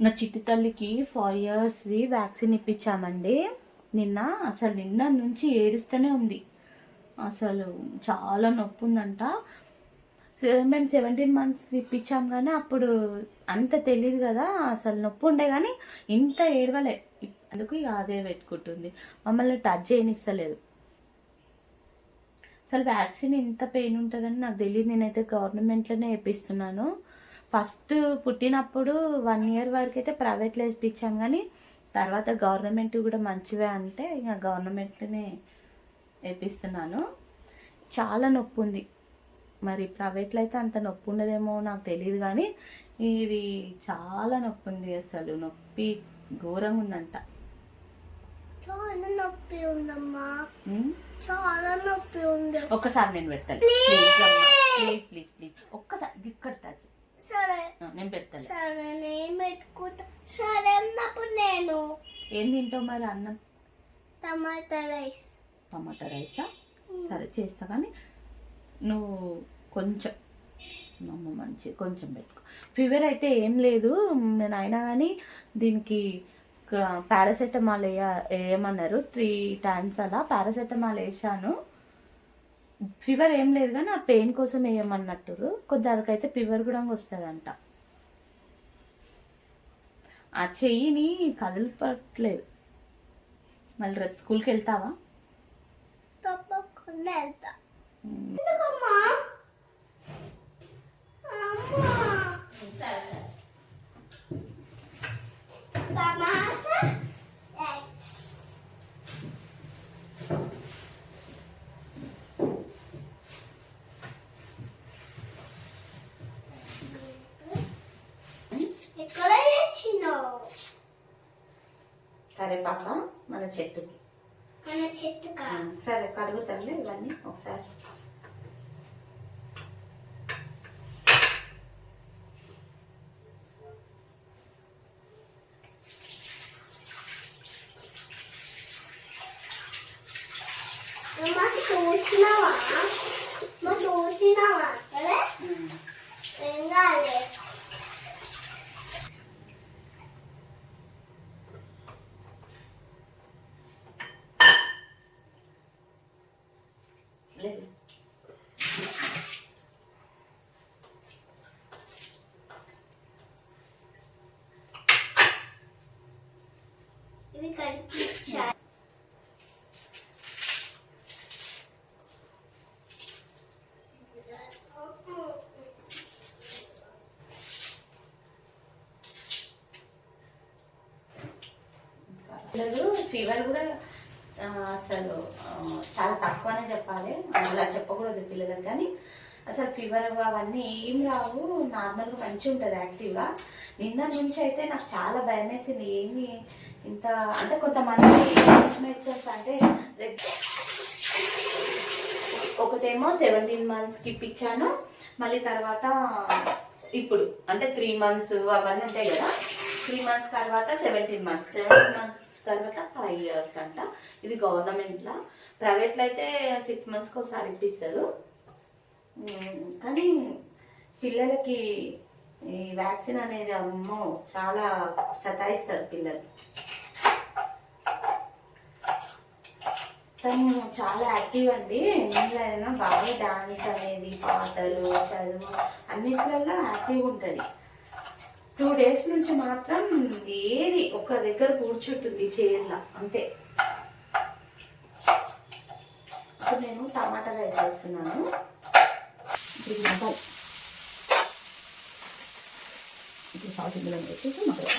నా చిట్టి తల్లికి ఫైవ్ ఇయర్స్ది వ్యాక్సిన్ ఇప్పించామండి. నిన్న అసలు నిన్న నుంచి ఏడుస్తూనే ఉంది. అసలు చాలా నొప్పి ఉందంట మేము సెవెంటీన్ మంత్స్ ఇప్పించాం కానీ అప్పుడు అంత తెలియదు కదా అసలు నొప్పి ఉండే కానీ ఇంత ఏడవలే. అందుకు ఇక అదే పెట్టుకుంటుంది. మమ్మల్ని టచ్ చేయనిస్తలేదు. అసలు వ్యాక్సిన్ ఇంత పెయిన్ ఉంటుందని నాకు తెలియదు నేనైతే గవర్నమెంట్లోనే వేపిస్తున్నాను. ఫస్ట్ పుట్టినప్పుడు వన్ ఇయర్ వరకు అయితే ప్రైవేట్లో వేయించాం కానీ తర్వాత గవర్నమెంట్ కూడా మంచివే అంటే ఇక గవర్నమెంట్లోనే వేపిస్తున్నాను చాలా నొప్పి ఉంది. మరి ప్రైవేట్లో అయితే అంత నొప్పి ఉండదేమో నాకు తెలియదు కానీ ఇది చాలా నొప్పి ఉంది అసలు. నొప్పి ఘోరంగా ఉందంట. చాలా నొప్పి ఉందమ్మా. చాలా నొప్పి ఉంది. ఒక్కసారి నేను పెడతాను. ప్లీజ్. ప్లీజ్ ప్లీజ్ ప్లీజ్ ఒక్కసారి ఇక్కడ టచ్. సరే. నేను పెడతాను. సరే నేను పెట్టుకుంటా. సరే అన్నప్పుడు నేను ఏం తింటావు మరి అన్నం? టమాటా రైస్. టమాటా రైసా? సరే చేస్తా కానీ నువ్వు కొంచెం అమ్మ మంచి కొంచెం పెట్టుకో. ఫీవర్ అయితే ఏం లేదు. నేను అయినా కానీ దీనికి పారాసెటమాల్ వేయ వేయమన్నారు. త్రీ టైమ్స్ అలా. పారాసెటమాల్ వేసాను ఫీవర్ ఏం లేదు కానీ ఆ పెయిన్ కోసం వేయమన్నట్టురు కొందరికి అయితే ఫీవర్ కూడా వస్తుందంట. ఆ చెయ్యిని కదలపట్లేదు. మళ్ళీ రేపు స్కూల్కి వెళ్తావా? తప్పకుండా వెళ్తా. ఎక్కడ తెచ్చినావు కరేపాక మన చెట్టుకి. మన చెట్టుకా? సరే కడుగుతానులే ఇవన్నీ ఒకసారి. అమ్మా చూసినావా అమ్మా చూసినావా ఇవి కడిపించా ఫీవర్ అవన్నీ ఏం రావు. నార్మల్గా మంచిగా ఉంటుంది యాక్టివ్గా నిన్న నుంచి అయితే నాకు చాలా భయం వేసింది. ఏంది? ఇంత అంటే కొంతమంది ఇంగ్లీష్ మెడిసిన్స్ అంటే రెడ్ ఒకటేమో సెవెంటీన్ మంత్స్కి ఇప్పించాను. మళ్ళీ తర్వాత ఇప్పుడు అంటే త్రీ మంత్స్ అవన్నీ ఉంటాయి కదా. త్రీ మంత్స్ తర్వాత సెవెంటీన్ మంత్స్ సెవెంటీన్ మంత్స్ తర్వాత ఫైవ్ ఇయర్స్ అంట. ఇది గవర్నమెంట్లో ప్రైవేట్లో అయితే సిక్స్ మంత్స్కి ఒకసారి ఇప్పిస్తారు. కానీ పిల్లలకి ఈ వ్యాక్సిన్ అనేది అమ్మో చాలా సతాయిస్తారు పిల్లలు. తను చాలా యాక్టివ్ అండి. ఎన్నిట్లైనా బాగా డాన్స్ అనేది పాటలు చదువు అన్నిట్లలో యాక్టివ్ ఉంటుంది. టూ డేస్ నుంచి మాత్రం ఏది ఒక దగ్గర కూర్చుంటుంది చైర్లో అంతే. ఇప్పుడు నేను టమాటా రైస్ వేస్తున్నాను இப்படி மசால் இப்படி சால்ட் இதில் வச்சுட்டு மசாலா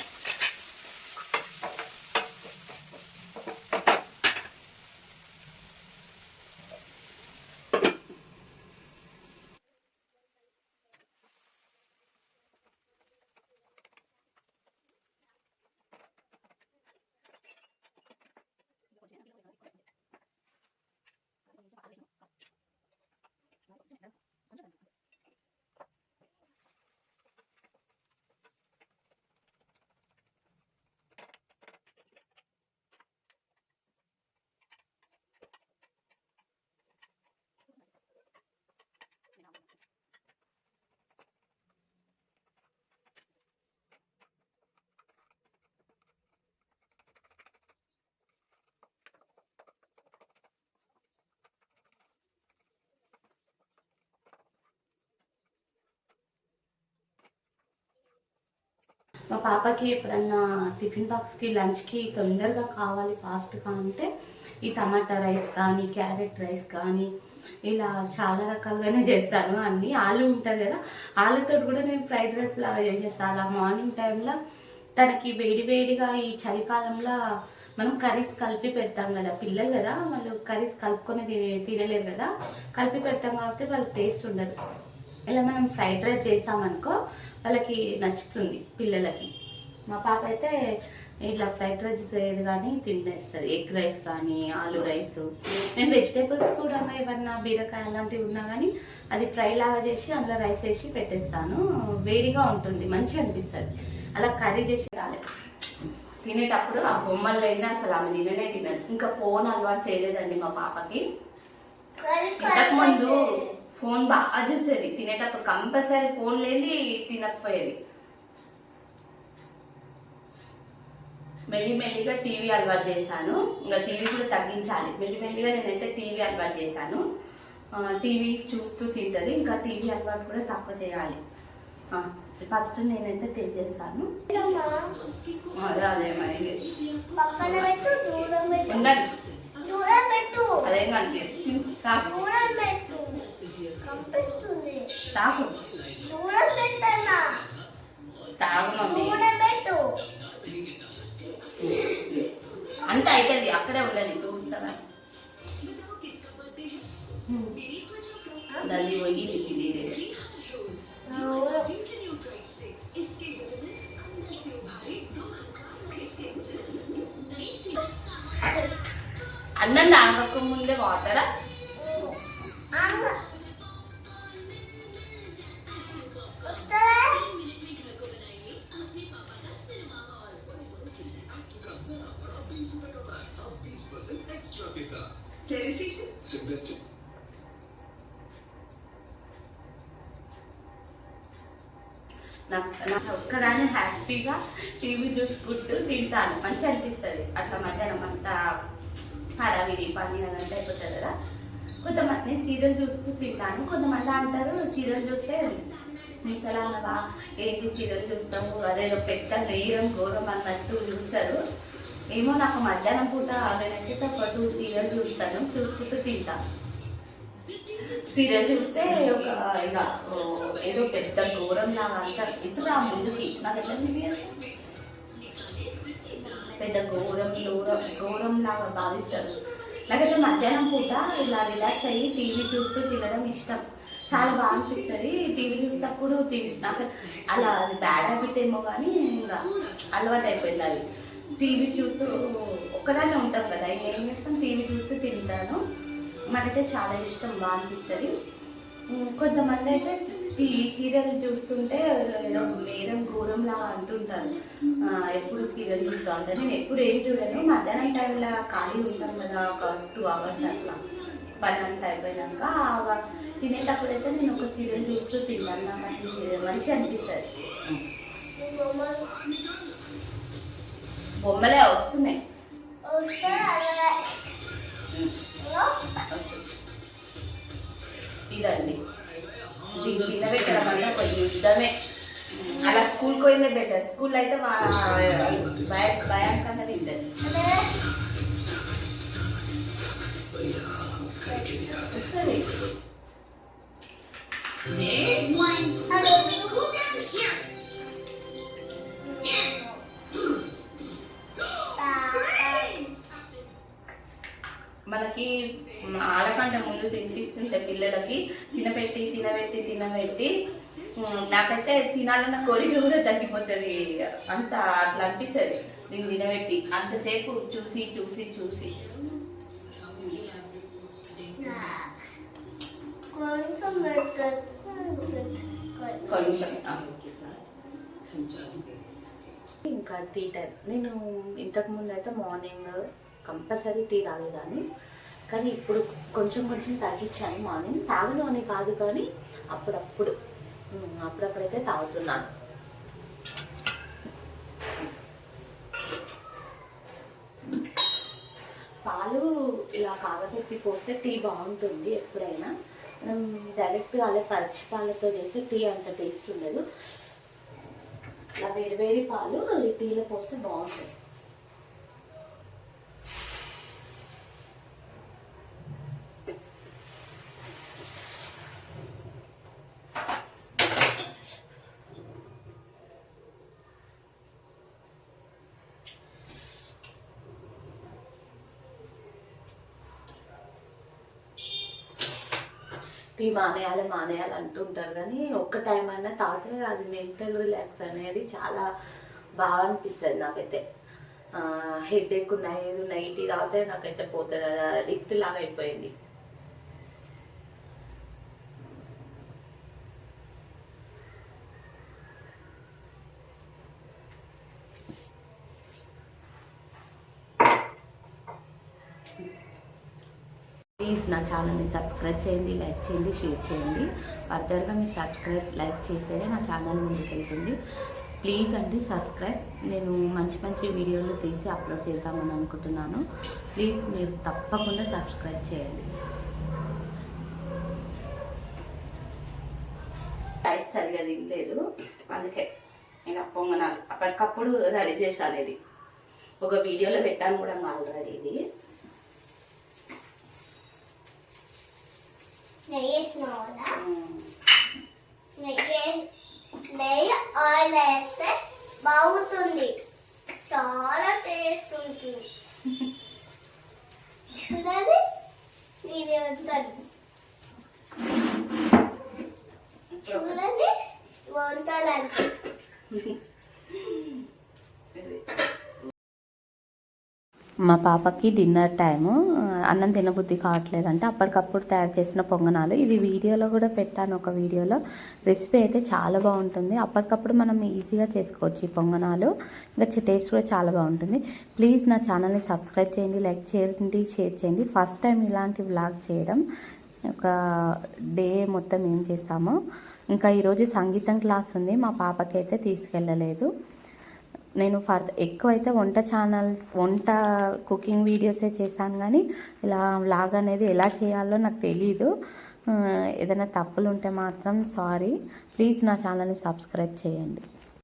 మా పాపకి ఎప్పుడన్నా టిఫిన్ బాక్స్కి లంచ్కి తొందరగా కావాలి ఫాస్ట్గా అంటే ఈ టమాటా రైస్ కానీ క్యారెట్ రైస్ కానీ ఇలా చాలా రకాలుగానే చేస్తాను. అన్నీ ఆలు ఉంటుంది కదా ఆలుతో కూడా నేను ఫ్రైడ్ రైస్ లాగా చేస్తాను అలా మార్నింగ్ టైంలో తనకి వేడి వేడిగా ఈ చలికాలంలో మనం కర్రీస్ కలిపి పెడతాం కదా పిల్లలు కదా వాళ్ళు కర్రీస్ కలుపుకొని తినే- తినలేరు కదా కలిపి పెడతాం కాబట్టి వాళ్ళకి టేస్ట్ ఉండదు. ఇలా మనం ఫ్రైడ్ రైస్ చేసామనుకో వాళ్ళకి నచ్చుతుంది పిల్లలకి. మా పాప అయితే ఇట్లా ఫ్రైడ్ రైస్ ఏది కానీ తినేస్తుంది. ఎగ్ రైస్ కానీ ఆలు రైస్. నేను వెజిటేబుల్స్ కూడా ఏమన్నా బీరకాయ అలాంటివి ఉన్నా కానీ అది ఫ్రై లాగా చేసి అందులో రైస్ వేసి పెట్టేస్తాను. వేడిగా ఉంటుంది మంచిగా అనిపిస్తుంది. అలా కర్రీ చేసి రాలేదు తినేటప్పుడు ఆ బొమ్మలు అయినా అసలు ఆమె నిన్ననే తినదు ఇంకా ఫోన్ అలవాటు చేయలేదండి మా పాపకి. ఇంతకుముందు ఫోన్ బాగా చూసేది. తినేటప్పుడు కంపల్సరీ ఫోన్ లేని తినకపోయేది. మెల్లి మెల్లిగా టీవీ అలవాటు చేశాను. ఇంకా టీవీ కూడా తగ్గించాలి. మెల్లి మెల్లిగా నేనైతే టీవీ అలవాటు చేశాను. టీవీ చూస్తూ తింటది. ఇంకా టీవీ అలవాటు కూడా తక్కువ చేయాలి. ఫస్ట్ నేనైతే టేస్ట్ చేస్తాను. అదే అదే మరి. అదేం తాకు దూరం పెట్టన్నా తాగు మమ్మీ పెట్టు అంత అవుతుంది అక్కడే ఉండదు చూస్తారా దాన్ని పోయి తిండి అన్నం తాగక ముందే వాటరా? ఒక్కదాన్ని హ్యాపీగా టీవీ చూసుకుంటూ తింటాను. మంచిగా అనిపిస్తుంది. అట్లా మధ్యాహ్నం అంతా హడావిడి పని అదంతా అయిపోతుంది కదా. కొంతమంది నేను సీరియల్ చూస్తూ తింటాను. కొంతమంది అంటారు సీరియల్ చూస్తే ముసలాన్నవా ఏంటి సీరియల్ చూస్తాము అదేదో పెద్ద నేరం ఘోరం అన్నట్టు చూస్తారు. ఏమో నాకు మధ్యాహ్నం పూట నేనైతే ఒక టూ సీరియల్ చూస్తాను చూసుకుంటూ తింటాను సీరియల్ చూస్తే ఒక ఇక ఏదో పెద్ద ఘోరం లాగా అంటారు ఇప్పుడు ఆ ముందుకి? నాకు ఎట్లా అనిపించదు? పెద్ద ఘోరం ఘోరం ఘోరం లాగా భావిస్తారు. నాకైతే మధ్యాహ్నం పూట ఇలా రిలాక్స్ అయ్యి టీవీ చూస్తూ తినడం ఇష్టం. చాలా బాగా అనిపిస్తుంది. టీవీ చూసేటప్పుడు తిన్ నాకు అలా అది బ్యాడ్ హ్యాబిట్ ఏమో కానీ ఇంకా అలవాటు అయిపోయింది అది. టీవీ చూస్తూ ఒక్కదాన్నే ఉంటాం కదా ఏం చేస్తాం? టీవీ చూస్తూ తింటాను. మనకైతే చాలా ఇష్టం బాగా అనిపిస్తుంది. కొంతమంది అయితే ఈ సీరియల్ చూస్తుంటే ఏదో నేరం ఘోరం లాగా అంటుంటారు ఎప్పుడు సీరియల్ చూస్తూ ఉంటాను నేను ఎప్పుడు ఏం చూడను. మధ్యాహ్నం టైంలో ఖాళీ ఉంటాం కదా ఒక టూ అవర్స్ అట్లా. పని అంతా అయిపోయినాక ఆ తినేటప్పుడు అయితే నేను ఒక సీరియల్ చూస్తూ తిన్నాను నాకు మంచిగా అనిపిస్తుంది. బొమ్మలే. వస్తున్నాయి. దీన్ని తినబెట్టడం వల్ల ఒక యుద్ధమే. అలా స్కూల్కి పోయిందే బెటర్. స్కూల్ అయితే వా- భయ భయానికన్నా తింటది. వస్తుంది. మనకి ఆడకంటే ముందు తినిపిస్తుంటే పిల్లలకి తినబెట్టి తినబెట్టి తినబెట్టి నాకైతే తినాలన్న కోరిక కూడా తగ్గిపోతుంది. అంత అట్లా అనిపిస్తుంది. దీన్ని తినబెట్టి అంతసేపు చూసి చూసి చూసి. ఇంకా టైం నేను ఇంతకు ముందు అయితే మార్నింగ్ కంపల్సరీ టీ తాగేదాన్ని. కానీ ఇప్పుడు కొంచెం కొంచెం తగ్గించాను మార్నింగ్. తాగను అని కాదు కానీ అప్పుడప్పుడు అప్పుడప్పుడైతే తాగుతున్నాను. పాలు ఇలా కాగబెట్టి పోస్తే టీ బాగుంటుంది ఎప్పుడైనా. మనం డైరెక్ట్గా అలా పచ్చి పాలతో చేస్తే టీ అంత టేస్ట్ ఉండదు. ఇలా వేడి వేడి పాలు టీలో పోస్తే బాగుంటుంది. టీ మానేయాలి మానేయాలి అంటుంటారు. కానీ ఒక్క టైం అయినా తాగితే అది మెంటల్ రిలాక్స్ అనేది చాలా బాగా అనిపిస్తుంది నాకైతే. హెడ్ ఎక్ ఉన్నాయి ఏది ఉన్నాయి టీ తాగితే నాకైతే పోతుంది అది అడిక్ట్ లాగా అయిపోయింది. ప్లీజ్ నా ఛానల్ని సబ్స్క్రైబ్ చేయండి లైక్ చేయండి షేర్ చేయండి. ఫర్దర్గా మీరు సబ్స్క్రైబ్ లైక్ చేస్తేనే నా ఛానల్ ముందుకెళ్తుంది. ప్లీజ్ అండి సబ్స్క్రైబ్. నేను మంచి మంచి వీడియోలు తీసి అప్లోడ్ చేద్దామని అనుకుంటున్నాను. ప్లీజ్ మీరు తప్పకుండా సబ్స్క్రైబ్ చేయండి. రైస్ సరిగా తినలేదు. అందుకే నేను పొంగనాలు అప్పటికప్పుడు రెడీ చేశాను ఇది. ఒక వీడియోలో పెట్టాను కూడా ఆల్రెడీ ఇది. నెయ్యి వేసిన వల్ల నెయ్యి నెయ్యి ఆయిల్ వేస్తే బాగుతుంది చాలా టేస్ట్ ఉంటుంది. చూడండి ఇది వద్దండి చూడండి వంటలంటే మా పాపకి డిన్నర్ టైము. అన్నం తినబుద్ధి కావట్లేదంటే. అప్పటికప్పుడు తయారు చేసిన పొంగనాలు. ఇది వీడియోలో కూడా పెట్టాను ఒక వీడియోలో. రెసిపీ అయితే చాలా బాగుంటుంది. అప్పటికప్పుడు మనం ఈజీగా చేసుకోవచ్చు ఈ పొంగనాలు. ఇంకా టేస్ట్ కూడా చాలా బాగుంటుంది. ప్లీజ్ నా ఛానల్ని సబ్స్క్రైబ్ చేయండి లైక్ చేయండి షేర్ చేయండి. ఫస్ట్ టైం ఇలాంటి వ్లాగ్ చేయడం ఒక డే మొత్తం ఏం చేసామో. ఇంకా ఈరోజు సంగీతం క్లాస్ ఉంది. మా పాపకి అయితే తీసుకెళ్ళలేదు. నేను ఫర్ ఎక్కువైతే వంట ఛానల్స్ వంట కుకింగ్ వీడియోసే చేశాను కానీ ఇలా వ్లాగ్ అనేది ఎలా చేయాలో నాకు తెలీదు. ఏదైనా తప్పులు ఉంటే మాత్రం సారీ. ప్లీజ్ నా ఛానల్ని సబ్స్క్రైబ్ చేయండి.